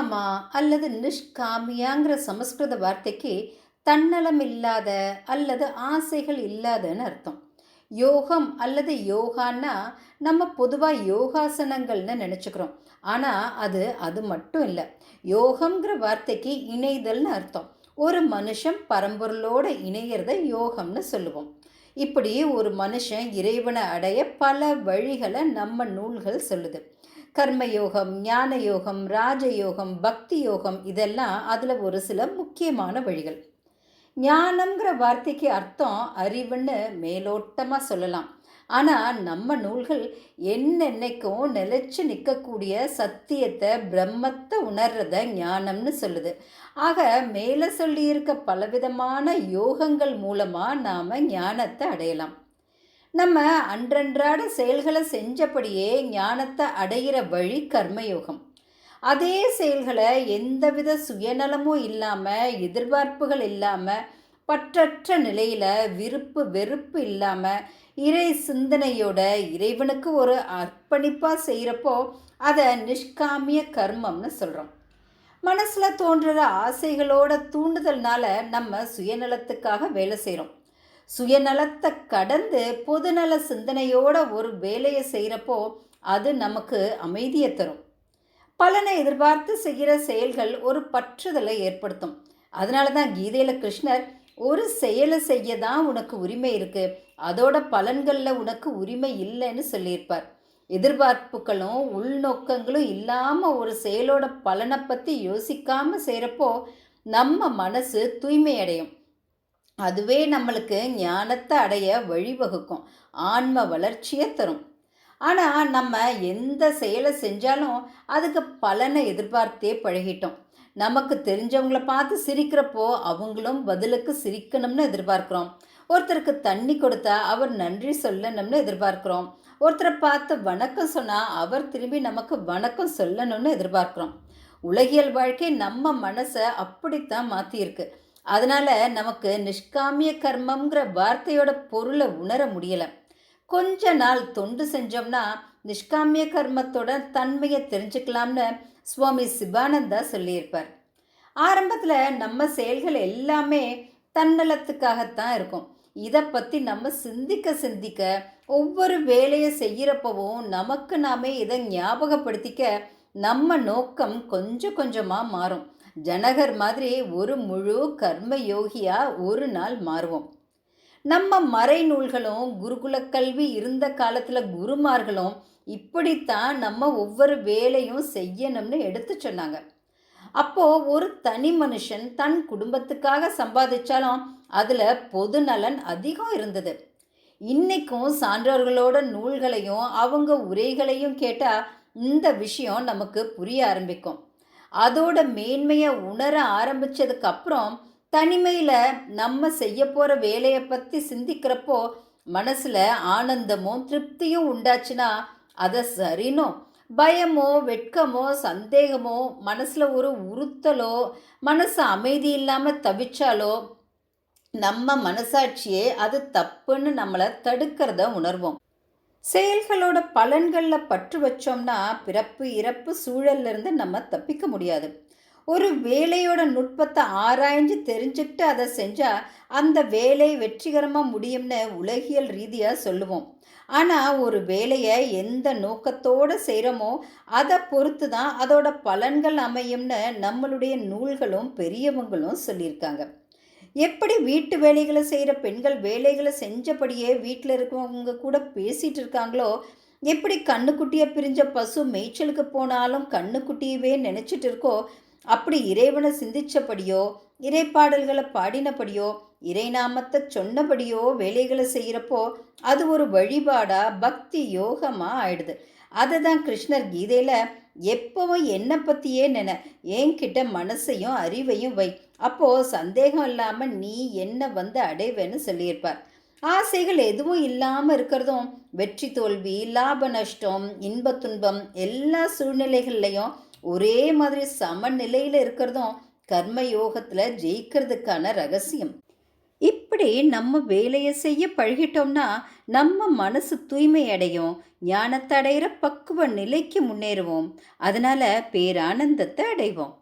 நிஷ்காமா அல்லது நிஷ்காமியாங்கிற சமஸ்கிருத வார்த்தைக்கு தன்னலம் இல்லாத அல்லது ஆசைகள் இல்லாதன்னு அர்த்தம். யோகம் அல்லது யோகான்னா நம்ம பொதுவாக யோகாசனங்கள்னு நினச்சிக்கிறோம். ஆனால் அது அது மட்டும் இல்லை. யோகம்ங்கிற வார்த்தைக்கு இணைதல்னு அர்த்தம். ஒரு மனுஷன் பரம்பொருளோடு இணையிறத யோகம்னு சொல்லுவோம். இப்படி ஒரு மனுஷன் இறைவனை அடைய பல வழிகளை நம்ம நூல்கள் சொல்லுது. கர்மயோகம் ஞான யோகம் ராஜயோகம் பக்தி யோகம் இதெல்லாம் அதில் ஒரு சில முக்கியமான வழிகள். ஞானம்ங்கிற வார்த்தைக்கு அர்த்தம் அறிவுன்னு மேலோட்டமாக சொல்லலாம். ஆனால் நம்ம நூல்கள் என்னென்னைக்கும் நிலைச்சு நிற்கக்கூடிய சத்தியத்தை பிரம்மத்தை உணர்றத ஞானம்னு சொல்லுது. ஆக மேலே சொல்லியிருக்க பலவிதமான யோகங்கள் மூலமாக நாம் ஞானத்தை அடையலாம். நம்ம அன்றன்றாட செயல்களை செஞ்சபடியே ஞானத்தை அடையிற வழி கர்மயோகம். அதே செயல்களை எந்தவித சுயநலமும் இல்லாமல் எதிர்பார்ப்புகள் இல்லாமல் பற்றற்ற நிலையில் விருப்பு வெறுப்பு இல்லாமல் இறை சிந்தனையோட இறைவனுக்கு ஒரு அர்ப்பணிப்பாக செய்கிறப்போ அதை நிஷ்காமிய கர்மம்னு சொல்கிறோம் மனசில் தோன்றுற ஆசைகளோட தூண்டுதல்னால நம்ம சுயநலத்துக்காக வேலை செய்கிறோம் சுயநலத்தை கடந்து பொதுநல சிந்தனையோட ஒரு வேலையை செய்கிறப்போ அது நமக்கு அமைதியை தரும். பலனை எதிர்பார்த்து செய்கிற செயல்கள் ஒரு பற்றுதலை ஏற்படுத்தும். அதனால தான் கீதையில் கிருஷ்ணர் ஒரு செயலை செய்ய தான் உனக்கு உரிமை இருக்கு. அதோட பலன்களில் உனக்கு உரிமை இல்லைன்னு சொல்லியிருப்பார். எதிர்பார்ப்புகளும் உள்நோக்கங்களும் இல்லாமல் ஒரு செயலோட பலனை பற்றி யோசிக்காமல் செய்கிறப்போ நம்ம மனசு தூய்மை அடையும் அதுவே நம்மளுக்கு ஞானத்தை அடைய வழிவகுக்கும் ஆன்ம வளர்ச்சியை தரும். ஆனால் நம்ம எந்த செயலை செஞ்சாலும் அதுக்கு பலனை எதிர்பார்த்தே பழகிட்டோம். நமக்கு தெரிஞ்சவங்களை பார்த்து சிரிக்கிறப்போ அவங்களும் பதிலுக்கு சிரிக்கணும்னு எதிர்பார்க்குறோம். ஒருத்தருக்கு தண்ணி கொடுத்தா அவர் நன்றி சொல்லணும்னு எதிர்பார்க்குறோம். ஒருத்தரை பார்த்து வணக்கம் சொன்னால் அவர் திரும்பி நமக்கு வணக்கம் சொல்லணும்னு எதிர்பார்க்குறோம். உலகியல் வாழ்க்கை நம்ம மனசை அப்படித்தான் மாற்றியிருக்கு அதனால் நமக்கு நிஷ்காமிய கர்மம்ங்கிற வார்த்தையோட பொருளை உணர முடியலை. கொஞ்ச நாள் தொண்டு செஞ்சோம்னா நிஷ்காமிய கர்மத்தோட தன்மையை தெரிஞ்சுக்கலாம்னு சுவாமி சிவானந்தா சொல்லியிருப்பார். ஆரம்பத்தில் நம்ம செயல்கள் எல்லாமே தன்னலத்துக்காகத்தான் இருக்கும். இதை பற்றி நம்ம சிந்திக்க சிந்திக்க ஒவ்வொரு வேலையை செய்கிறப்பவும் நமக்கு நாமே இதை ஞாபகப்படுத்திக்க நம்ம நோக்கம் கொஞ்சம் கொஞ்சமாக மாறும். ஜனகர் மாதிரி ஒரு முழு கர்ம யோகியாக ஒரு நாள் மாறுவோம். நம்ம மறைநூல்களும் குருகுல கல்வி இருந்த காலத்தில் குருமார்களும் இப்படித்தான் நம்ம ஒவ்வொரு வேலையும் செய்யணும்னு எடுத்து சொன்னாங்க. அப்போது ஒரு தனி மனுஷன் தன் குடும்பத்துக்காக சம்பாதிச்சாலும் அதில் பொது நலன் அதிகம் இருந்தது. இன்றைக்கும் சான்றோர்களோட நூல்களையும் அவங்க உரைகளையும் கேட்டால் இந்த விஷயம் நமக்கு புரிய ஆரம்பிக்கும். அதோட மேன்மையை உணர ஆரம்பிச்சதுக்கு அப்புறம் தனிமையில் நம்ம செய்ய போகிற வேலையை பற்றி சிந்திக்கிறப்போ மனசில் ஆனந்தமும் திருப்தியும் உண்டாச்சுன்னா அதை சரினோ? பயமோ வெட்கமோ சந்தேகமோ மனசில் ஒரு உறுத்தலோ மனசு அமைதி இல்லாமல் தவிச்சாலோ நம்ம மனசாட்சியே அது தப்புன்னு நம்மளை தடுக்கிறத உணர்வோம். செயல்களோட பலன்களில் பற்று வச்சோம்னா பிறப்பு இறப்பு சூழல்லேருந்து நம்ம தப்பிக்க முடியாது. ஒரு வேலையோட நுட்பத்தை ஆராய்ஞ்சு தெரிஞ்சுக்கிட்டு அதை செஞ்சால் அந்த வேலை வெற்றிகரமாக முடியும்னு உலகியல் ரீதியாக சொல்லுவோம். ஆனால் ஒரு வேலையை எந்த நோக்கத்தோடு செய்கிறோமோ அதை பொறுத்து தான் அதோட பலன்கள் அமையும்னு நம்மளுடைய நூல்களும் பெரியவங்களும் சொல்லியிருக்காங்க. எப்படி வீட்டு வேலைகளை செய்கிற பெண்கள் வேலைகளை செஞ்சபடியே வீட்டில் இருக்கிறவங்க கூட பேசிகிட்டு இருக்காங்களோ? எப்படி கண்ணுக்குட்டியை பிரிஞ்ச பசு மேய்ச்சலுக்கு போனாலும் கண்ணுக்குட்டியவே நினச்சிட்டு இருக்கோ? அப்படி இறைவனை சிந்திச்சபடியோ இறைப்பாடல்களை பாடினபடியோ இறைநாமத்தை சொன்னபடியோ வேலைகளை செய்கிறப்போ அது ஒரு வழிபாடா பக்தி யோகமாக ஆயிடுது. அதை தான் கிருஷ்ணர் கீதையில் எப்பவும் என்னை பற்றியே நினை என்கிட்ட மனசையும் அறிவையும் வை. அப்போது சந்தேகம் இல்லாமல் நீ என்ன வந்து அடைவேன்னு சொல்லியிருப்பார். ஆசைகள் எதுவும் இல்லாமல் இருக்கிறதும் வெற்றி தோல்வி லாப நஷ்டம் இன்ப துன்பம் எல்லா சூழ்நிலைகள்லையும் ஒரே மாதிரி சமநிலையில் இருக்கிறதும் கர்ம யோகத்தில் ஜெயிக்கிறதுக்கான ரகசியம். இப்படி நம்ம வேலையை செய்ய பழகிட்டோம்னா நம்ம மனசு தூய்மை அடையும் ஞானத்தை அடையிற பக்குவ நிலைக்கு முன்னேறுவோம். அதனால் பேரானந்தத்தை அடைவோம்.